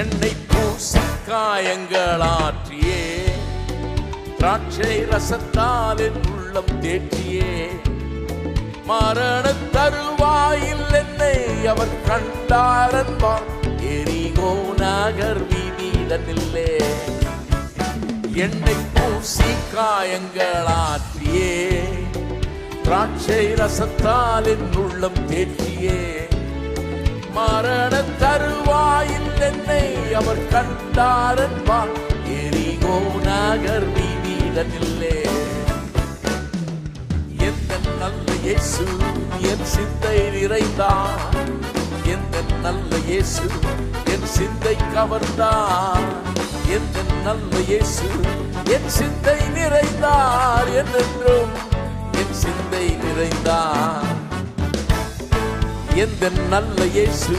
என்னை பூசி காயங்களாற்றியே திராட்சை ரசத்தால் என் உள்ளம் தேற்றியே. மரண தருவாயில் என்னை அவர் கண்டாரன்பார் எரிகோ நகர் வீதியிடனில்லே என்னை பூசி காயங்களாற்றியே திராட்சை ரசத்தால் என் உள்ளம் தேற்றியே. அவர் கண்டாரன்பார் எரிகோ நகர் வீதிதனில்லே எந்த நல்ல இயேசு என் சிந்தை நிறைந்தார் எந்த நல்ல இயேசு என் சிந்தை கவர்ந்தார் எந்த நல்ல இயேசு என் சிந்தை நிறைந்தார் என்றென்றும் என் சிந்தை நிறைந்தார் எந்த நல்ல இயேசு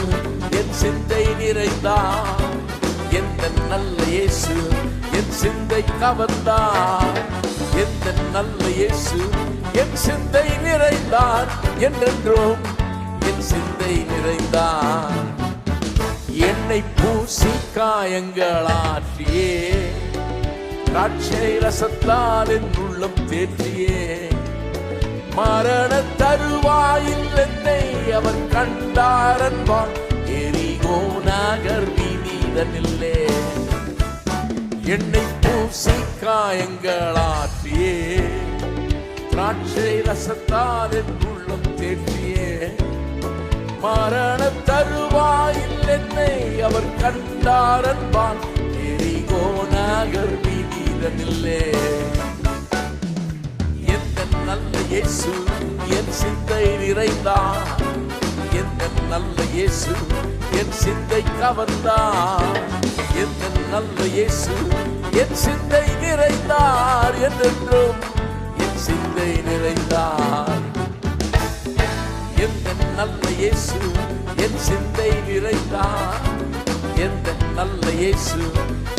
என் சிந்தை நிறைந்தார் நல்ல இயேசு என் சிந்தை கவர்ந்தார் எந்த நல்ல இயேசு என் சிந்தை நிறைந்தார் என்றென்றும் என் சிந்தை நிறைந்தார் என்னை பூசி காயங்களாற்றியே காட்சை ரசத்தால் என் உள்ளம் தேற்றியே. மரண தருவாயில் என்னை அவர் கண்டாரன்பான் எரிகோ நகர் வீதிதனில்லே என்னை பூசி காயங்களாற்றியே திராட்சை ரசத்தால் என் உள்ளம் தேற்றியே. மரண தருவாயில் என்னை அவர் கண்டாரன்பான் எரிகோ நகர் வீதிதனில்லே எந்த நல்ல இயேசு என் சிந்தை நிறைந்தார் எந்த நல்ல இயேசு என் சிந்தை கவர்ந்தார். எந்த நல்ல இயேசு என் சிந்தை நிறைந்தார் என்றென்றும் என் சிந்தை நிறைந்தார். எந்த நல்ல இயேசு என் சிந்தை நிறைந்தார். எந்த நல்ல இயேசு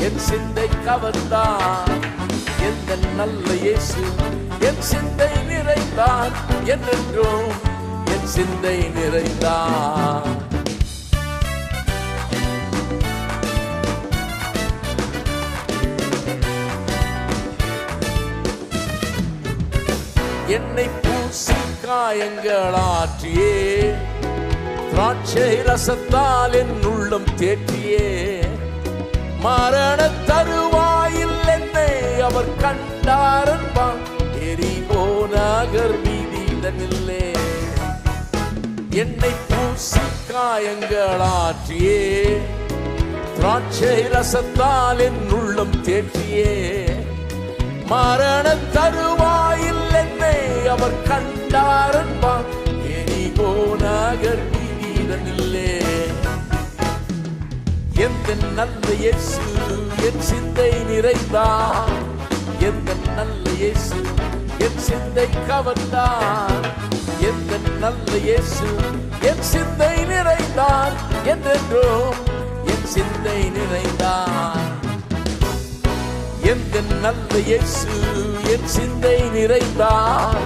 என் சிந்தை கவர்ந்தார். எந்த நல்ல இயேசு என் சிந்தை நிறைந்தார் என்றென்றும் என் சிந்தை நிறைந்தார். என்னை பூசி காயங்களாற்றியே திராட்சை ரசத்தால் என் உள்ளம் தேற்றியே. மரண தருவாயில் என்னை அவர் கண்டாரன்பான் எரிகோ நகர் வீதிதனில்லே என்னை பூசி காயங்களாற்றியே திராட்சை ரசத்தால் என் உள்ளம் தேற்றியே. மரண தருவாய் அவர் கண்டாரன்பா எரிகோ நகர் வீதிதனில்லே எந்த நல்ல இயேசு என் சிந்தை நிறைந்தார் எந்த நல்ல இயேசு என் சிந்தை கவர்ந்தார் எந்த நல்ல இயேசு என் சிந்தை நிறைந்தார் என்றென்றோ என் சிந்தை நிறைந்தார் எந்த நல்ல இயேசு என் சிந்தை நிறைந்தார்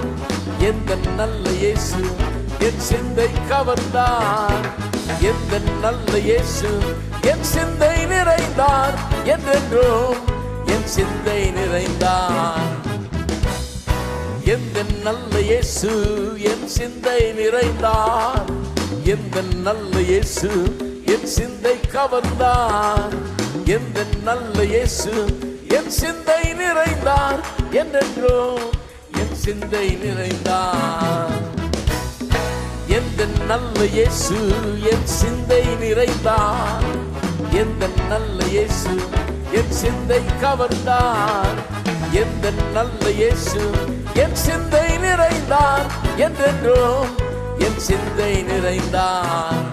எந்த நல்ல இயேசு? என் சிந்தை கவர்ந்தார். எந்த நல்ல இயேசு? என் சிந்தை நிறைந்தார் என்றென்றும் என் சிந்தை நிறைந்தார். எந்த நல்ல இயேசு? என் சிந்தை நிறைந்தார். எந்த நல்ல இயேசு? என் சிந்தை கவர்ந்தார். எந்த நல்ல இயேசு? என் சிந்தை நிறைந்தார் என்றென்றும் சிந்தை நிறைந்தான். எந்த நல்ல இயேசு என் சிந்தை நிறைந்தான். எந்த நல்ல இயேசு என் சிந்தை கவர்ந்தான். எந்த நல்ல இயேசு என் சிந்தை நிறைந்தான். என்றென்றும் என் சிந்தை நிறைந்தான்.